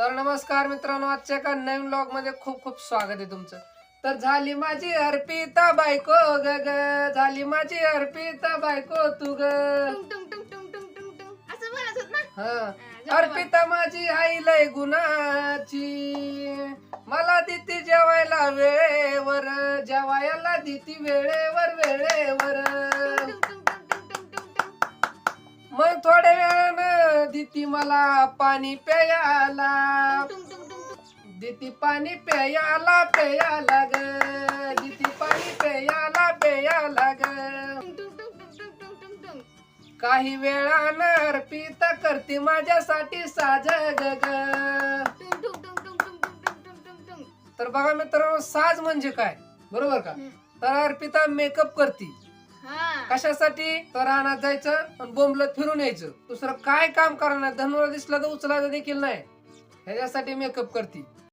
तर नमस्कार मित्रांनो आजच्या एका नवीन ब्लॉगमध्ये खूप खूप स्वागत आहे तुमचं. तर झाली माझी अर्पिता बायको ग ग. झाली माझी अर्पिता बायको तू ग. टुंग टुंग टुंग टुंग टुंग टुंग टुंग. असं म्हणत होत ना. हा. जेव्हा अर्पिता माझी आई लय गुणाची. मला देती जेवायला वेळेवर. जेवायला देती वेळेवर वेळेवर. टुंग टुंग टुंग टुंग टुंग टुंग. टुंग मग थोड्या वेळानं देती मला पाणी प्यायला. देती पाणी प्यायला प्यायला ग. देती पाणी प्यायला प्यायला ग. काही वेळानं अर्पित करते माझ्यासाठी साज ग तर बघा मित्र साज म्हणजे काय? बरोबर का? तर अर्पिता मेकअप करती. कशासाठी? तर रानात जायचं आणि बोंबलत फिरून यायचं. दुसरं काय काम करणार? धनुरा दिसला तर उचलायचं देखील नाही. ह्याच्यासाठी मेकअप करते.